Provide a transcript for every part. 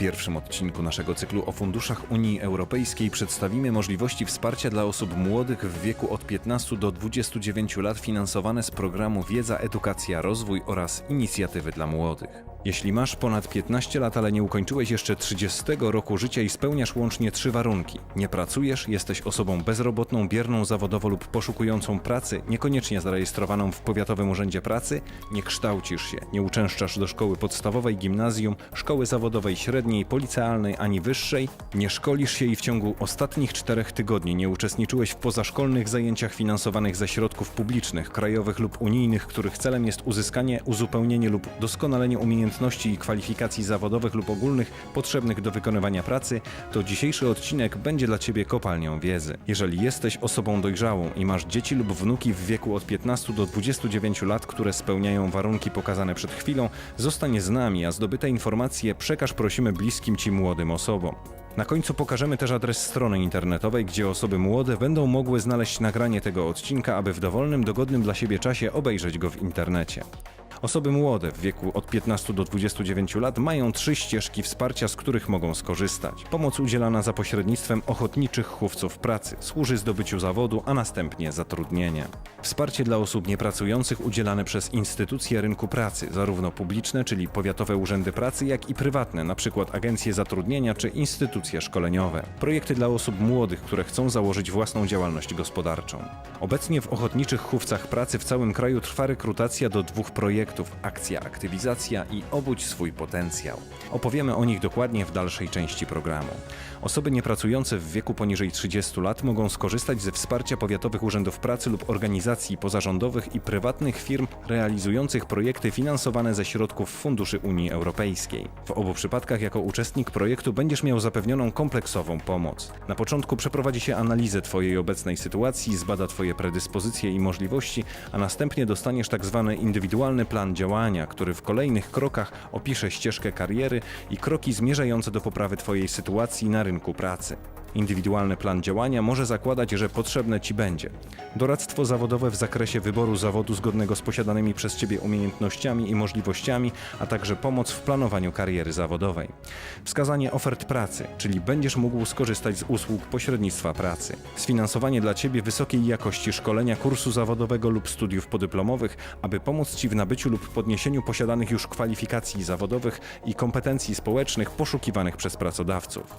pierwszym odcinku naszego cyklu o funduszach Unii Europejskiej przedstawimy możliwości wsparcia dla osób młodych w wieku od 15 do 29 lat finansowane z programu Wiedza, Edukacja, Rozwój oraz Inicjatywy dla Młodych. Jeśli masz ponad 15 lat, ale nie ukończyłeś jeszcze 30 roku życia i spełniasz łącznie trzy warunki: nie pracujesz, jesteś osobą bezrobotną, bierną zawodowo lub poszukującą pracy, niekoniecznie zarejestrowaną w Powiatowym Urzędzie Pracy, nie kształcisz się, nie uczęszczasz do szkoły podstawowej, gimnazjum, szkoły zawodowej średniej, policealnej ani wyższej, nie szkolisz się i w ciągu ostatnich czterech tygodni nie uczestniczyłeś w pozaszkolnych zajęciach finansowanych ze środków publicznych, krajowych lub unijnych, których celem jest uzyskanie, uzupełnienie lub doskonalenie umiejętności i kwalifikacji zawodowych lub ogólnych potrzebnych do wykonywania pracy, to dzisiejszy odcinek będzie dla Ciebie kopalnią wiedzy. Jeżeli jesteś osobą dojrzałą i masz dzieci lub wnuki w wieku od 15 do 29 lat, które spełniają warunki pokazane przed chwilą, zostań z nami, a zdobyte informacje przekaż prosimy bliskim Ci młodym osobom. Na końcu pokażemy też adres strony internetowej, gdzie osoby młode będą mogły znaleźć nagranie tego odcinka, aby w dowolnym, dogodnym dla siebie czasie obejrzeć go w internecie. Osoby młode w wieku od 15 do 29 lat mają trzy ścieżki wsparcia, z których mogą skorzystać. Pomoc udzielana za pośrednictwem ochotniczych chówców pracy służy zdobyciu zawodu, a następnie zatrudnienia. Wsparcie dla osób niepracujących udzielane przez instytucje rynku pracy, zarówno publiczne, czyli powiatowe urzędy pracy, jak i prywatne, np. agencje zatrudnienia czy instytucje szkoleniowe. Projekty dla osób młodych, które chcą założyć własną działalność gospodarczą. Obecnie w ochotniczych chówcach pracy w całym kraju trwa rekrutacja do dwóch projektów Akcja Aktywizacja i Obudź swój potencjał. Opowiemy o nich dokładnie w dalszej części programu. Osoby niepracujące w wieku poniżej 30 lat mogą skorzystać ze wsparcia powiatowych urzędów pracy lub organizacji pozarządowych i prywatnych firm realizujących projekty finansowane ze środków funduszy Unii Europejskiej. W obu przypadkach jako uczestnik projektu będziesz miał zapewnioną kompleksową pomoc. Na początku przeprowadzi się analizę Twojej obecnej sytuacji, zbada Twoje predyspozycje i możliwości, a następnie dostaniesz tak zwany indywidualny plan działania, który w kolejnych krokach opisze ścieżkę kariery i kroki zmierzające do poprawy Twojej sytuacji na rynku pracy. Indywidualny plan działania może zakładać, że potrzebne Ci będzie doradztwo zawodowe w zakresie wyboru zawodu zgodnego z posiadanymi przez Ciebie umiejętnościami i możliwościami, a także pomoc w planowaniu kariery zawodowej. Wskazanie ofert pracy, czyli będziesz mógł skorzystać z usług pośrednictwa pracy. Sfinansowanie dla Ciebie wysokiej jakości szkolenia, kursu zawodowego lub studiów podyplomowych, aby pomóc Ci w nabyciu lub podniesieniu posiadanych już kwalifikacji zawodowych i kompetencji społecznych poszukiwanych przez pracodawców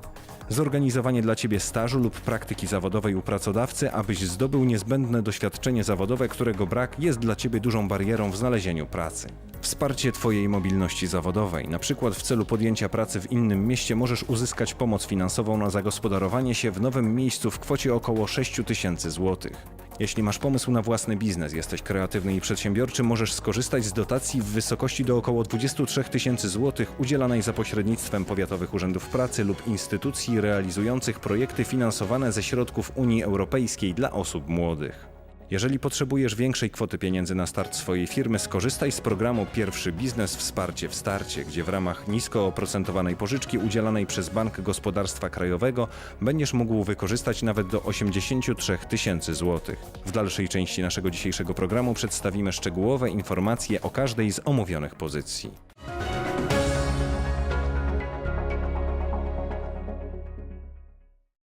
zorganizowanie dla Ciebie stażu lub praktyki zawodowej u pracodawcy, abyś zdobył niezbędne doświadczenie zawodowe, którego brak jest dla Ciebie dużą barierą w znalezieniu pracy. Wsparcie Twojej mobilności zawodowej. Na przykład w celu podjęcia pracy w innym mieście możesz uzyskać pomoc finansową na zagospodarowanie się w nowym miejscu w kwocie około 6 tysięcy złotych. Jeśli masz pomysł na własny biznes, jesteś kreatywny i przedsiębiorczy, możesz skorzystać z dotacji w wysokości do około 23 tysięcy złotych udzielanej za pośrednictwem powiatowych urzędów pracy lub instytucji realizujących projekty finansowane ze środków Unii Europejskiej dla osób młodych. Jeżeli potrzebujesz większej kwoty pieniędzy na start swojej firmy, skorzystaj z programu Pierwszy Biznes Wsparcie w Starcie, gdzie w ramach nisko oprocentowanej pożyczki udzielanej przez Bank Gospodarstwa Krajowego będziesz mógł wykorzystać nawet do 83 tysięcy złotych. W dalszej części naszego dzisiejszego programu przedstawimy szczegółowe informacje o każdej z omówionych pozycji.